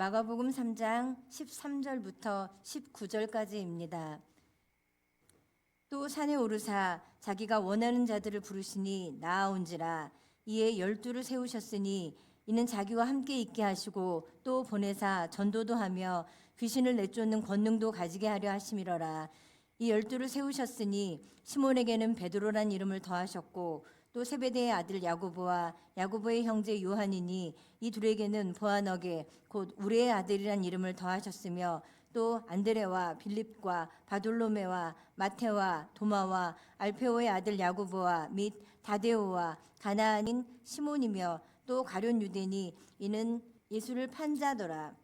마가복음 3장 13절부터 19절까지입니다. 또 산에 오르사 자기가 원하는 자들을 부르시니 나아온지라 이에 열두를 세우셨으니 이는 자기와 함께 있게 하시고 또 보내사 전도도 하며 귀신을 내쫓는 권능도 가지게 하려 하심이러라 이 열두를 세우셨으니 시몬에게는 베드로란 이름을 더하셨고 또 세베대의 아들 야고보와 야고보의 형제 요한이니 이 둘에게는 보아너게 곧 우레의 아들이란 이름을 더하셨으며 또 안드레와 빌립과 바돌로메와 마테와 도마와 알페오의 아들 야고보와 및 다데오와 가나안인 시몬이며 또 가룟 유대니 이는 예수를 판 자더라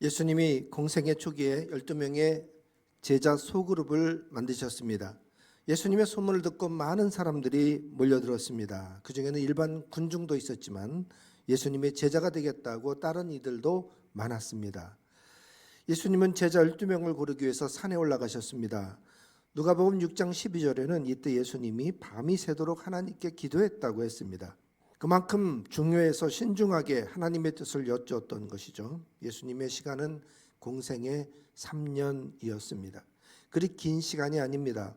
예수님이 공생의 초기에 12명의 제자 소그룹을 만드셨습니다. 예수님의 소문을 듣고 많은 사람들이 몰려들었습니다. 그 중에는 일반 군중도 있었지만 예수님의 제자가 되겠다고 다른 이들도 많았습니다. 예수님은 제자 12명을 고르기 위해서 산에 올라가셨습니다. 누가복음 6장 12절에는 이때 예수님이 밤이 새도록 하나님께 기도했다고 했습니다. 그만큼 중요해서 신중하게 하나님의 뜻을 여쭈었던 것이죠. 예수님의 시간은 공생의 3년이었습니다. 그리 긴 시간이 아닙니다.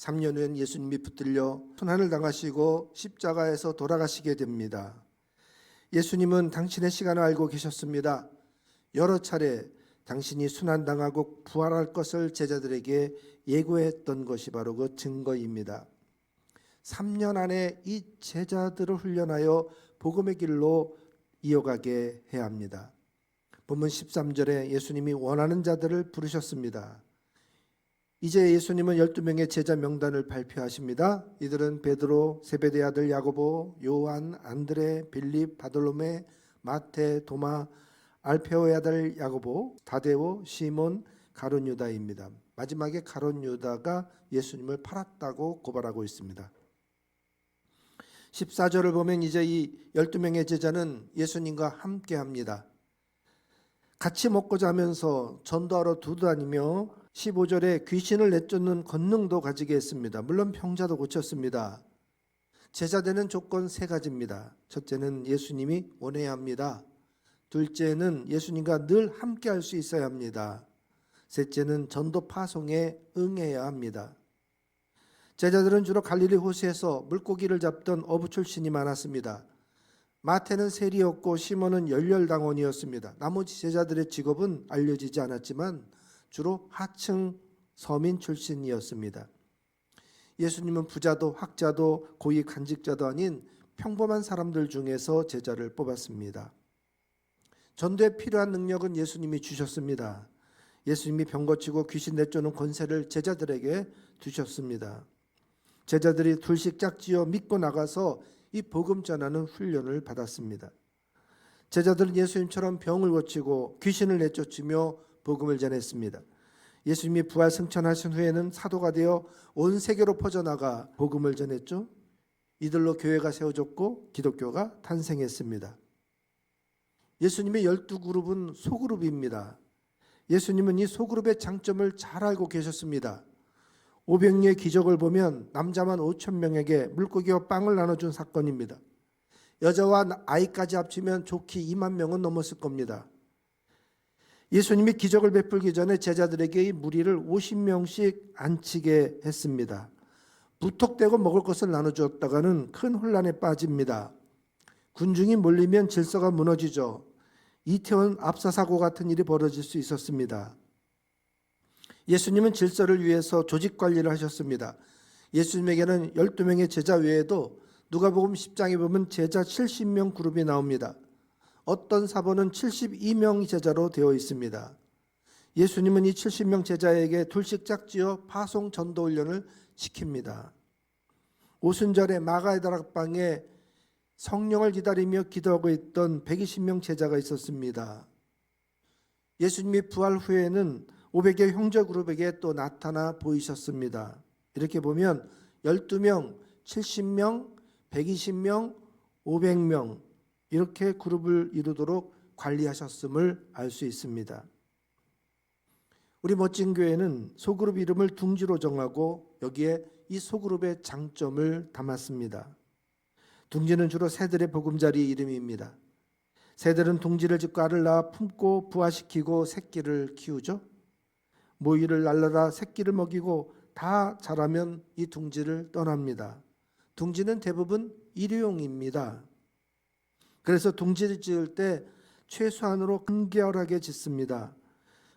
3년 후엔 예수님이 붙들려 손한을 당하시고 십자가에서 돌아가시게 됩니다. 예수님은 당신의 시간을 알고 계셨습니다. 여러 차례 당신이 순환당하고 부활할 것을 제자들에게 예고했던 것이 바로 그 증거입니다. 3년 안에 이 제자들을 훈련하여 복음의 길로 이어가게 해야 합니다. 본문 13절에 예수님이 원하는 자들을 부르셨습니다. 이제 예수님은 12명의 제자 명단을 발표하십니다. 이들은 베드로, 세베대 아들 야고보, 요한, 안드레, 빌립, 바돌로메, 마테, 도마, 알페오의 아들 야고보, 다데오, 시몬, 가론 유다입니다. 마지막에 가론 유다가 예수님을 팔았다고 고발하고 있습니다. 14절을 보면 이제 이 12명의 제자는 예수님과 함께 합니다. 같이 먹고 자면서 전도하러 두루 다니며 15절에 귀신을 내쫓는 권능도 가지게 했습니다. 물론 병자도 고쳤습니다. 제자 되는 조건 세 가지입니다. 첫째는 예수님이 원해야 합니다. 둘째는 예수님과 늘 함께 할 수 있어야 합니다. 셋째는 전도 파송에 응해야 합니다. 제자들은 주로 갈릴리 호수에서 물고기를 잡던 어부 출신이 많았습니다. 마태는 세리였고 시몬은 열렬당원이었습니다. 나머지 제자들의 직업은 알려지지 않았지만 주로 하층 서민 출신이었습니다. 예수님은 부자도 학자도 고위 간직자도 아닌 평범한 사람들 중에서 제자를 뽑았습니다. 전도에 필요한 능력은 예수님이 주셨습니다. 예수님이 병 고치고 귀신 내쫓는 권세를 제자들에게 두셨습니다. 제자들이 둘씩 짝지어 믿고 나가서 이 복음 전하는 훈련을 받았습니다. 제자들은 예수님처럼 병을 고치고 귀신을 내쫓으며 복음을 전했습니다. 예수님이 부활 승천하신 후에는 사도가 되어 온 세계로 퍼져나가 복음을 전했죠. 이들로 교회가 세워졌고 기독교가 탄생했습니다. 예수님의 열두 그룹은 소그룹입니다. 예수님은 이 소그룹의 장점을 잘 알고 계셨습니다. 500리의 기적을 보면 남자만 5천 명에게 물고기와 빵을 나눠준 사건입니다. 여자와 아이까지 합치면 좋게 2만 명은 넘었을 겁니다. 예수님이 기적을 베풀기 전에 제자들에게 이 무리를 50명씩 앉히게 했습니다. 무턱대고 먹을 것을 나눠주었다가는 큰 혼란에 빠집니다. 군중이 몰리면 질서가 무너지죠. 이태원 압사 사고 같은 일이 벌어질 수 있었습니다. 예수님은 질서를 위해서 조직 관리를 하셨습니다. 예수님에게는 12명의 제자 외에도 누가복음 10장에 보면 제자 70명 그룹이 나옵니다. 어떤 사본은 72명 제자로 되어 있습니다. 예수님은 이 70명 제자에게 둘씩 짝지어 파송 전도 훈련을 시킵니다. 오순절에 마가의 다락방에 성령을 기다리며 기도하고 있던 120명 제자가 있었습니다. 예수님이 부활 후에는 500여 형제 그룹에게 또 나타나 보이셨습니다. 이렇게 보면 12명, 70명, 120명, 500명 이렇게 그룹을 이루도록 관리하셨음을 알 수 있습니다. 우리 멋진 교회는 소그룹 이름을 둥지로 정하고 여기에 이 소그룹의 장점을 담았습니다. 둥지는 주로 새들의 보금자리 이름입니다. 새들은 둥지를 짓고 알을 낳아 품고 부화시키고 새끼를 키우죠. 모이를 날라다 새끼를 먹이고 다 자라면 이 둥지를 떠납니다. 둥지는 대부분 일회용입니다. 그래서 둥지를 지을 때 최소한으로 간결하게 짓습니다.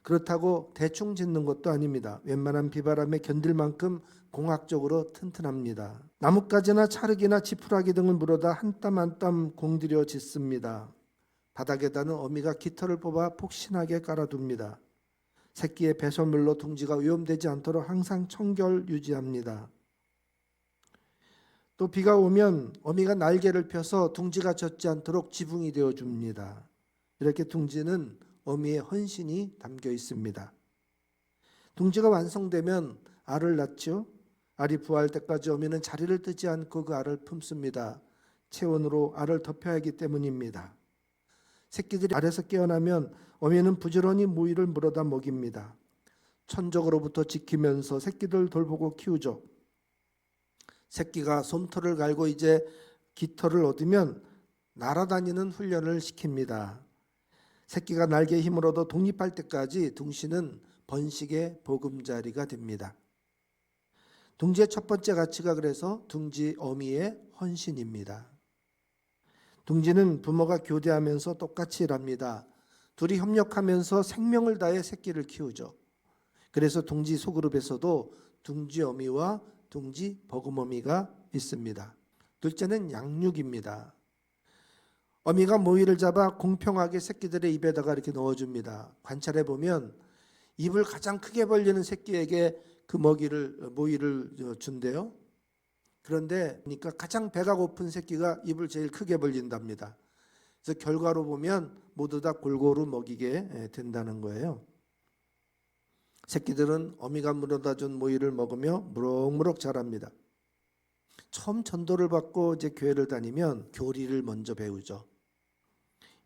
그렇다고 대충 짓는 것도 아닙니다. 웬만한 비바람에 견딜 만큼 공학적으로 튼튼합니다. 나뭇가지나 찰흙이나 지푸라기 등을 물어다 한 땀 한 땀 공들여 짓습니다. 바닥에다는 어미가 깃털을 뽑아 폭신하게 깔아둡니다. 새끼의 배설물로 둥지가 위험되지 않도록 항상 청결 유지합니다. 또 비가 오면 어미가 날개를 펴서 둥지가 젖지 않도록 지붕이 되어 줍니다. 이렇게 둥지는 어미의 헌신이 담겨 있습니다. 둥지가 완성되면 알을 낳죠. 알이 부화할 때까지 어미는 자리를 뜨지 않고 그 알을 품습니다. 체온으로 알을 덮여야 하기 때문입니다. 새끼들이 알에서 깨어나면 어미는 부지런히 모이를 물어다 먹입니다. 천적으로부터 지키면서 새끼들 돌보고 키우죠. 새끼가 솜털을 갈고 이제 깃털을 얻으면 날아다니는 훈련을 시킵니다. 새끼가 날개 얻어 독립할 때까지 둥시는 번식의 보금자리가 됩니다. 둥지의 첫 번째 가치가 그래서 둥지 어미의 헌신입니다. 둥지는 부모가 교대하면서 똑같이 일합니다. 둘이 협력하면서 생명을 다해 새끼를 키우죠. 그래서 둥지 소그룹에서도 둥지 어미와 둥지 버금어미가 있습니다. 둘째는 양육입니다. 어미가 모이를 잡아 공평하게 새끼들의 입에다가 이렇게 넣어줍니다. 관찰해 보면 입을 가장 크게 벌리는 새끼에게 그 먹이를 모이를 준대요. 그런데 그러니까 가장 배가 고픈 새끼가 입을 제일 크게 벌린답니다. 그래서 결과로 보면 모두 다 골고루 먹이게 된다는 거예요. 새끼들은 어미가 물어다 준 모이를 먹으며 무럭무럭 자랍니다. 처음 전도를 받고 이제 교회를 다니면 교리를 먼저 배우죠.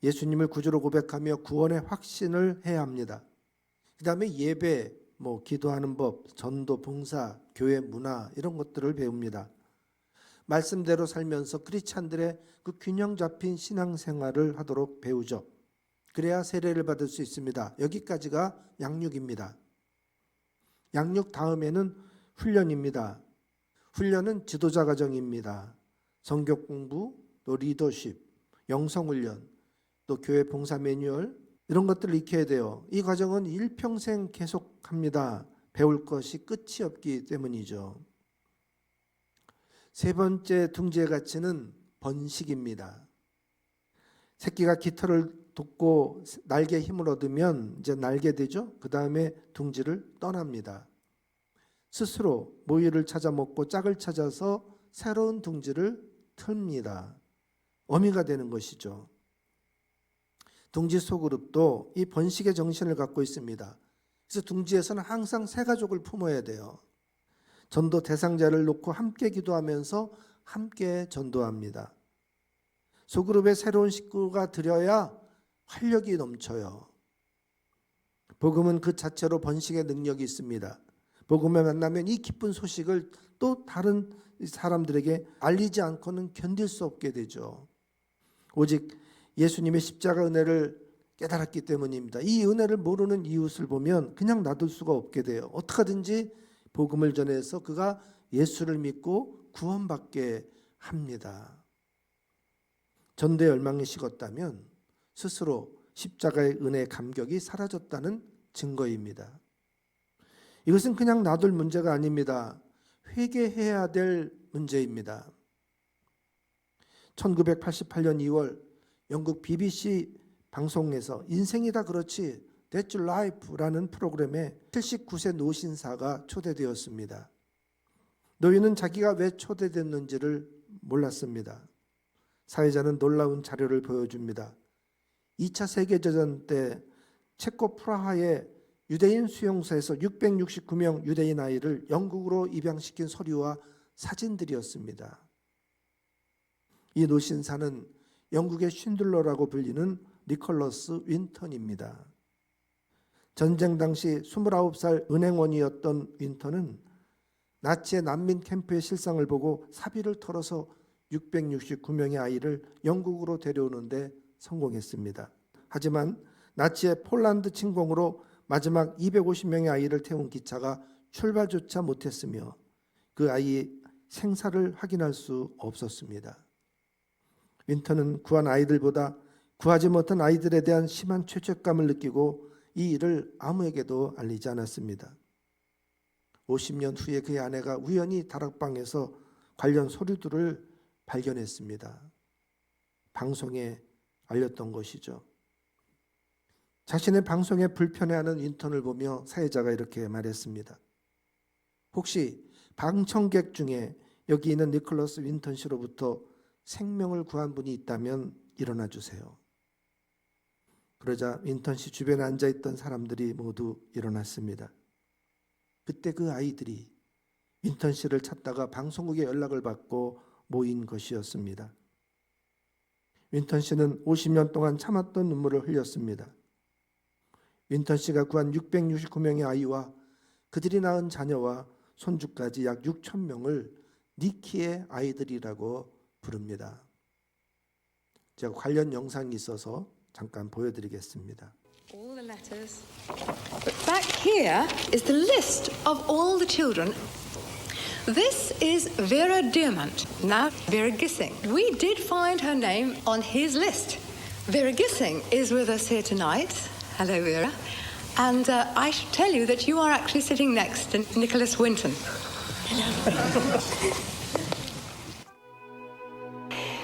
예수님을 구주로 고백하며 구원의 확신을 해야 합니다. 그 다음에 예배, 뭐 기도하는 법, 전도, 봉사, 교회 문화 이런 것들을 배웁니다. 말씀대로 살면서 크리스찬들의 그 균형 잡힌 신앙생활을 하도록 배우죠. 그래야 세례를 받을 수 있습니다. 여기까지가 양육입니다. 양육 다음에는 훈련입니다. 훈련은 지도자 과정입니다. 성격 공부, 또 리더십, 영성 훈련, 또 교회 봉사 매뉴얼 이런 것들을 익혀야 돼요. 이 과정은 일평생 계속합니다. 배울 것이 끝이 없기 때문이죠. 세 번째 둥지의 가치는 번식입니다. 새끼가 깃털을 돋고 날개 힘을 얻으면 이제 날게 되죠. 그 다음에 둥지를 떠납니다. 스스로 모이를 찾아 먹고 짝을 찾아서 새로운 둥지를 틀니다. 어미가 되는 것이죠. 둥지 소그룹도 이 번식의 정신을 갖고 있습니다. 그래서 둥지에서는 항상 새 가족을 품어야 돼요. 전도 대상자를 놓고 함께 기도하면서 함께 전도합니다. 소그룹에 새로운 식구가 들여야 활력이 넘쳐요. 복음은 그 자체로 번식의 능력이 있습니다. 복음에 만나면 이 기쁜 소식을 또 다른 사람들에게 알리지 않고는 견딜 수 없게 되죠. 오직 예수님의 십자가 은혜를 깨달았기 때문입니다. 이 은혜를 모르는 이웃을 보면 그냥 놔둘 수가 없게 돼요. 어떻게든지 복음을 전해서 그가 예수를 믿고 구원받게 합니다. 전대 열망이 식었다면 스스로 십자가의 은혜 감격이 사라졌다는 증거입니다. 이것은 그냥 놔둘 문제가 아닙니다. 회개해야 될 문제입니다. 1988년 2월 영국 BBC 방송에서 인생이 다 그렇지 That's Life라는 프로그램에 79세 노신사가 초대되었습니다. 노인은 자기가 왜 초대됐는지를 몰랐습니다. 사회자는 놀라운 자료를 보여줍니다. 2차 세계대전 때 체코 프라하의 유대인 수용소에서 669명 유대인 아이를 영국으로 입양시킨 서류와 사진들이었습니다. 이 노신사는 영국의 쉰들러라고 불리는 니콜러스 윈턴입니다. 전쟁 당시 29살 은행원이었던 윈턴은 나치의 난민 캠프의 실상을 보고 사비를 털어서 669명의 아이를 영국으로 데려오는데 성공했습니다. 하지만 나치의 폴란드 침공으로 마지막 250명의 아이를 태운 기차가 출발조차 못했으며 그 아이의 생사를 확인할 수 없었습니다. 윈터는 구한 아이들보다 구하지 못한 아이들에 대한 심한 죄책감을 느끼고 이 일을 아무에게도 알리지 않았습니다. 50년 후에 그의 아내가 우연히 다락방에서 관련 서류들을 발견했습니다. 방송에 알렸던 것이죠. 자신의 방송에 불편해하는 인턴을 보며 사회자가 이렇게 말했습니다. 혹시 방청객 중에 여기 있는 니콜러스 윈턴 씨로부터 생명을 구한 분이 있다면 일어나 주세요. 그러자 윈턴 씨 주변에 앉아 있던 사람들이 모두 일어났습니다. 그때 그 아이들이 윈턴 씨를 찾다가 방송국에 연락을 받고 모인 것이었습니다. 윈턴 씨는 50년 동안 참았던 눈물을 흘렸습니다. 윈턴 씨가 구한 669명의 아이와 그들이 낳은 자녀와 손주까지 약 6천 명을 니키의 아이들이라고 부릅니다. 제가 관련 영상이 있어서 잠깐 보여드리겠습니다. All the letters. Back here is the list of all the children. This is Vera Diamant, now Vera Gissing. We did find her name on his list. Vera Gissing is with us here tonight. Hello, Vera. And uh, I should tell you that you are actually sitting next to Nicholas Winton.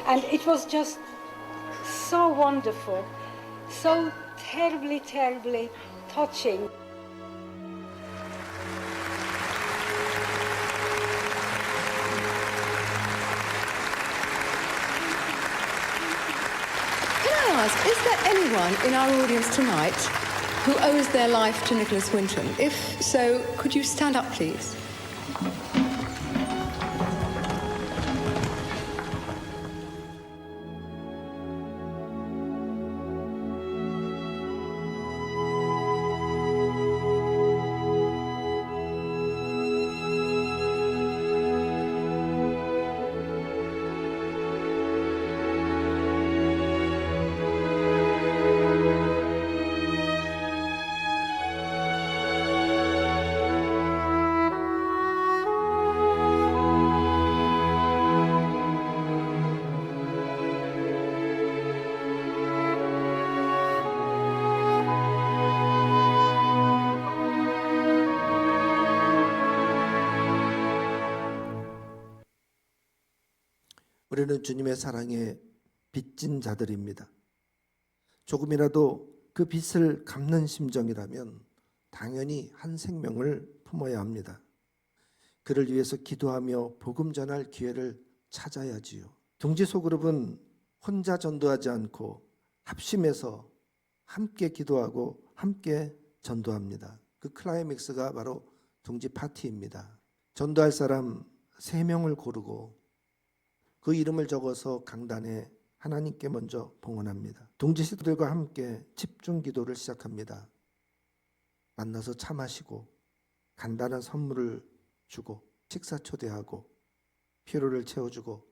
And it was just so wonderful, so terribly, terribly touching. Is there anyone in our audience tonight who owes their life to Nicholas Winton? If so, could you stand up, please? 우리는 주님의 사랑에 빚진 자들입니다. 조금이라도 그 빚을 갚는 심정이라면 당연히 한 생명을 품어야 합니다. 그를 위해서 기도하며 복음 전할 기회를 찾아야지요. 둥지 소그룹은 혼자 전도하지 않고 합심해서 함께 기도하고 함께 전도합니다. 그 클라이맥스가 바로 둥지 파티입니다. 전도할 사람 세 명을 고르고 그 이름을 적어서 강단에 하나님께 먼저 봉헌합니다. 동지식들과 함께 집중 기도를 시작합니다. 만나서 차 마시고 간단한 선물을 주고 식사 초대하고 피로를 채워주고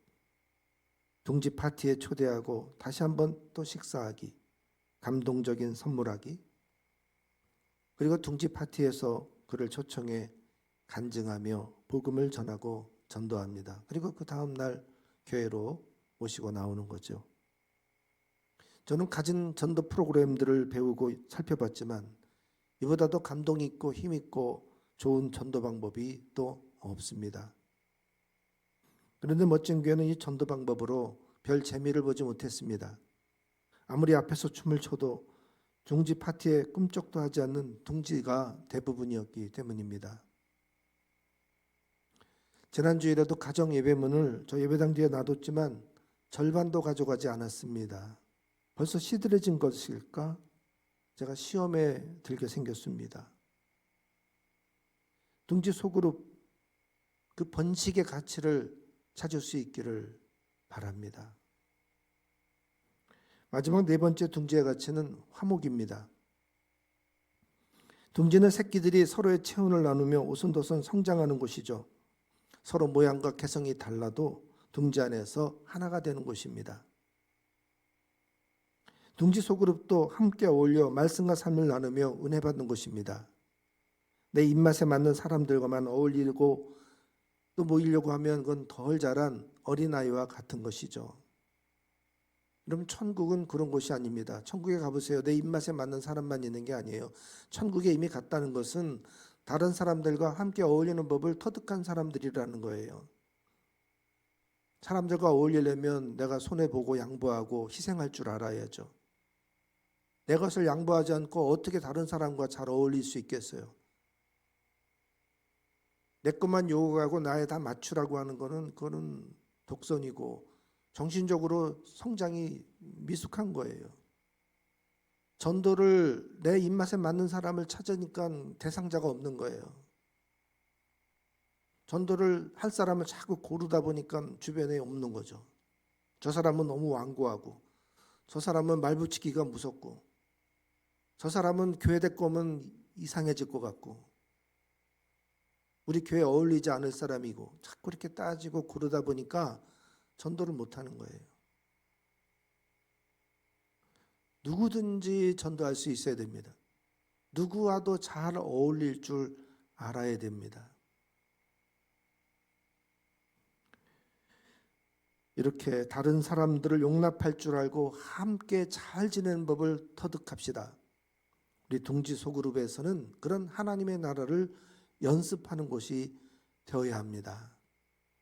동지 파티에 초대하고 다시 한번 또 식사하기 감동적인 선물하기 그리고 둥지 파티에서 그를 초청해 간증하며 복음을 전하고 전도합니다. 그리고 그 다음 날 교회로 모시고 나오는 거죠. 저는 가진 전도 프로그램들을 배우고 살펴봤지만 이보다도 감동 있고 힘 있고 좋은 전도 방법이 또 없습니다. 그런데 멋진 교회는 이 전도 방법으로 별 재미를 보지 못했습니다. 아무리 앞에서 춤을 춰도 둥지 파티에 꿈쩍도 하지 않는 둥지가 대부분이었기 때문입니다. 지난주일에도 가정 예배문을 저 예배당 뒤에 놔뒀지만 절반도 가져가지 않았습니다. 벌써 시들해진 것일까? 제가 시험에 들게 생겼습니다. 둥지 속으로 그 번식의 가치를 찾을 수 있기를 바랍니다. 마지막 네 번째 둥지의 가치는 화목입니다. 둥지는 새끼들이 서로의 체온을 나누며 오손도손 성장하는 곳이죠. 서로 모양과 개성이 달라도 둥지 안에서 하나가 되는 곳입니다. 둥지 소그룹도 함께 어울려 말씀과 삶을 나누며 은혜 받는 곳입니다. 내 입맛에 맞는 사람들과만 어울리고 또 모이려고 하면 그건 덜 자란 어린아이와 같은 것이죠. 여러분 천국은 그런 곳이 아닙니다. 천국에 가보세요. 내 입맛에 맞는 사람만 있는 게 아니에요. 천국에 이미 갔다는 것은 다른 사람들과 함께 어울리는 법을 터득한 사람들이라는 거예요. 사람들과 어울리려면 내가 손해 보고 양보하고 희생할 줄 알아야죠. 내 것을 양보하지 않고 어떻게 다른 사람과 잘 어울릴 수 있겠어요? 내 것만 요구하고 나에 다 맞추라고 하는 거는 그거는 독선이고 정신적으로 성장이 미숙한 거예요. 전도를 내 입맛에 맞는 사람을 찾으니까 대상자가 없는 거예요. 전도를 할 사람을 자꾸 고르다 보니까 주변에 없는 거죠. 저 사람은 너무 완고하고, 저 사람은 말 붙이기가 무섭고, 저 사람은 교회 오면 이상해질 것 같고, 우리 교회 어울리지 않을 사람이고, 자꾸 이렇게 따지고 고르다 보니까 전도를 못 하는 거예요. 누구든지 전도할 수 있어야 됩니다. 누구와도 잘 어울릴 줄 알아야 됩니다. 이렇게 다른 사람들을 용납할 줄 알고 함께 잘 지내는 법을 터득합시다. 우리 둥지 소그룹에서는 그런 하나님의 나라를 연습하는 곳이 되어야 합니다.